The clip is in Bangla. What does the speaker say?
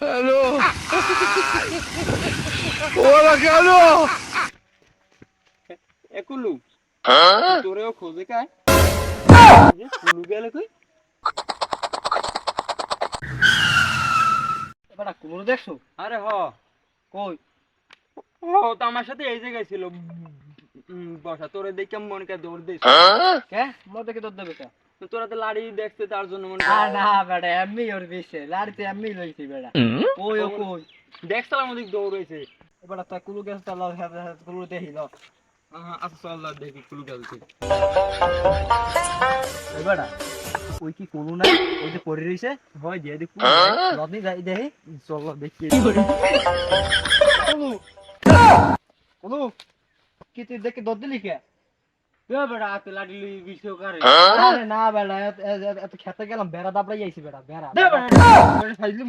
হ্যালো ওরা কেন একুলু তোরেও খোঁজে কায় কুলু গেলে কই এবারে কুলু দেখছ আরে হ কই ও তো আমার সাথে এই জায়গায় ছিল বসা তোরে দেখে মনকে দৌড় দিস কে মোর দেখে দৌড় দেবে কে? তোরা তো লাড়ি দেখতে তার জন্য মনে না বেটা এমনি ওর বেশে লাড়িতে এমনি লইছি বেটা। কই ও কই? দেখছিলাম দৌড়াইছে বেটা তা কুলু গেছে হ্যাঁ হ্যাঁ কুলু দেখি লও আহা, আচ্ছা চল দেখি কুলু গেলছে এই ওই কি কুলু না? ওই যে পড়ে রইছে? হয় দিয়ে দেখ লদনি যাই দেখি। চল দেখি। কুলু কুলু কি তুই দেখে দর দিলি কে? এ বেটা হাতে লাড়ি লই বিষয় করে আরে না বেটা এত- খেতে গেলাম বেড়া দাবড়াই আইছি বেড়া ফাইজলিম